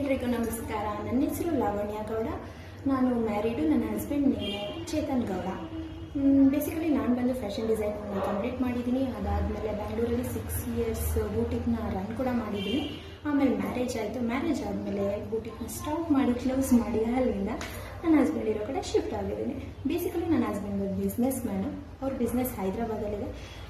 ಎಲ್ರಿಗೂ ನಮಸ್ಕಾರ. ನನ್ನ ಹೆಸರು ಲಾವಣ್ಯ ಗೌಡ. ನಾನು ಮ್ಯಾರಿಡು. ನನ್ನ husband name Chetan Gowda. Basically ನಾನು ಬಂದು ಫ್ಯಾಷನ್ ಡಿಸೈನ್ ಕಂಪ್ಲೀಟ್ ಮಾಡಿದ್ದೀನಿ. ಅದಾದಮೇಲೆ ಬ್ಯಾಂಗ್ಳೂರಲ್ಲಿ ಸಿಕ್ಸ್ ಇಯರ್ಸ್ ಬೂಟಿಕ್ನ ರನ್ ಕೂಡ ಮಾಡಿದ್ದೀನಿ. ಆಮೇಲೆ ಮ್ಯಾರೇಜ್ ಆಯಿತು. ಮ್ಯಾರೇಜ್ ಆದಮೇಲೆ ಬೂಟಿಕ್ನ ಸ್ಟಾಪ್ ಮಾಡಿ ಕ್ಲೋಸ್ ಮಾಡಿ ಅಲ್ಲಿಂದ ನನ್ನ ಹಸ್ಬೆಂಡ್ ಇರೋ ಕಡೆ ಶಿಫ್ಟ್ ಆಗಿದ್ದೀನಿ. ಬೇಸಿಕಲಿ ನನ್ನ ಹಸ್ಬೆಂಡ್ ಬಿಸ್ನೆಸ್ ಮ್ಯಾನು ಅವ್ರ ಬಿಸ್ನೆಸ್ ಹೈದ್ರಾಬಾದಲ್ಲಿದೆ.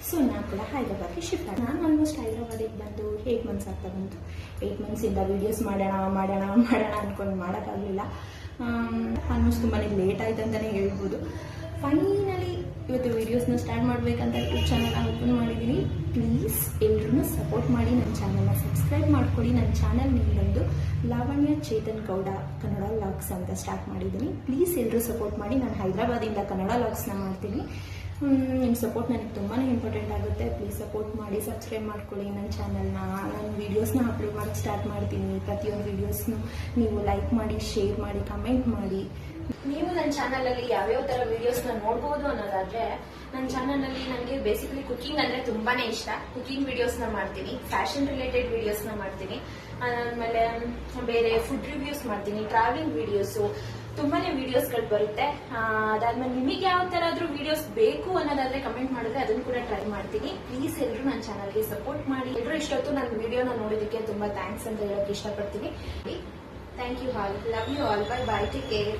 ಸೊ ನಾನು ಕೂಡ ಹೈದ್ರಾಬಾದ್ಗೆ ಶಿಫ್ಟ್ ಆಗಿ ನಾನು ಆಲ್ಮೋಸ್ಟ್ ಹೈದ್ರಾಬಾದಿಗೆ ಬಂದು ಏಯ್ಟ್ ಮಂತ್ಸ್ ಆಗ್ತಾ ಬಂತು. ಏಯ್ಟ್ ಮಂತ್ಸಿಂದ ವೀಡಿಯೋಸ್ ಮಾಡೋಣ ಮಾಡೋಣ ಮಾಡೋಣ ಅಂದ್ಕೊಂಡು ಮಾಡೋಕ್ಕಾಗಲಿಲ್ಲ. ಆಲ್ಮೋಸ್ಟ್ ತುಂಬಾ ಲೇಟ್ ಆಯ್ತು ಅಂತಲೇ ಹೇಳ್ಬೋದು. ಫೈನಲಿ ಇವತ್ತು ವೀಡಿಯೋಸ್ನ ಸ್ಟಾರ್ಟ್ ಮಾಡಬೇಕಂತ ಯೂಟ್ಯೂಬ್ ಚಾನಲ್ ಓಪನ್ ಮಾಡಿದ್ದೀನಿ ಪ್ಲೀಸ್ ಎಲ್ಲರೂ ಸಪೋರ್ಟ್ ಮಾಡಿ ನನ್ನ ಚಾನಲ್ನ ಸಬ್ಸ್ಕ್ರೈಬ್ ಮಾಡ್ಕೊಳ್ಳಿ. ನನ್ನ ಚಾನಲ್ ಬಂದು ಲಾವಣ್ಯ ಚೇತನ್ ಗೌಡ ಕನ್ನಡ ಲಾಗ್ಸ್ ಅಂತ ಸ್ಟಾರ್ಟ್ ಮಾಡಿದ್ದೀನಿ. ಪ್ಲೀಸ್ ಎಲ್ಲರೂ ಸಪೋರ್ಟ್ ಮಾಡಿ. ನಾನು ಹೈದರಾಬಾದಿಂದ ಕನ್ನಡ ಲಾಗ್ಸ್ನ ಮಾಡ್ತೀನಿ. ನಿಮ್ಮ ಸಪೋರ್ಟ್ ನನಗೆ ತುಂಬಾ ಇಂಪಾರ್ಟೆಂಟ್ ಆಗುತ್ತೆ. ಪ್ಲೀಸ್ ಸಪೋರ್ಟ್ ಮಾಡಿ ಸಬ್ಸ್ಕ್ರೈಬ್ ಮಾಡ್ಕೊಳ್ಳಿ ನನ್ನ ಚಾನಲ್ನ ನಾನು ವೀಡಿಯೋಸ್ನ ಅಪ್ಲೋಡ್ ಮಾಡಿ ಸ್ಟಾರ್ಟ್ ಮಾಡ್ತೀನಿ. ಪ್ರತಿಯೊಂದು ವೀಡಿಯೋಸ್ನು ನೀವು ಲೈಕ್ ಮಾಡಿ ಶೇರ್ ಮಾಡಿ ಕಮೆಂಟ್ ಮಾಡಿ. ನೀವು ನನ್ನ ಚಾನಲಲ್ಲಿ ಯಾವ್ಯಾವ ತರ ವಿಡಿಯೋಸ್ನ ನೋಡಬಹುದು ಅನ್ನೋದಾದ್ರೆ, ನನ್ನ ಚಾನಲಲ್ಲಿ ನನಗೆ ಬೇಸಿಕಲಿ ಕುಕಿಂಗ್ ಅಂದ್ರೆ ತುಂಬಾನೇ ಇಷ್ಟ. ಕುಕಿಂಗ್ ವಿಡಿಯೋಸ್ನ ಮಾಡ್ತೀನಿ ಫ್ಯಾಷನ್ ರಿಲೇಟೆಡ್ ವಿಡಿಯೋಸ್ನ ಮಾಡ್ತೀನಿ. ಆಮೇಲೆ, ಬೇರೆ ಫುಡ್ ರಿವ್ಯೂಸ್ ಮಾಡ್ತೀನಿ ಟ್ರಾವೆಲಿಂಗ್ ವಿಡಿಯೋಸ್ ತುಂಬಾನೇ ವಿಡಿಯೋಸ್ಗಳು ಬರುತ್ತೆ. ಅದಾದ್ಮೇಲೆ ನಿಮಗೆ ಯಾವ ತರ ಆದ್ರೂ ವಿಡಿಯೋಸ್ ಬೇಕು ಅನ್ನೋದಾದ್ರೆ ಕಮೆಂಟ್ ಮಾಡಿದ್ರೆ ಅದನ್ನು ಕೂಡ ಟ್ರೈ ಮಾಡ್ತೀನಿ. ಪ್ಲೀಸ್ ಎಲ್ಲರೂ ನನ್ನ ಚಾನಲ್ಗೆ ಸಪೋರ್ಟ್ ಮಾಡಿ. ಎಲ್ಲರೂ ಇಷ್ಟೊತ್ತು ನನ್ನ ವಿಡಿಯೋನ ನೋಡೋದಕ್ಕೆ ತುಂಬಾ ಥ್ಯಾಂಕ್ಸ್ ಅಂತ ಹೇಳಕ್ ಇಷ್ಟಪಡ್ತೀನಿ. Thank you all love you all bye bye take care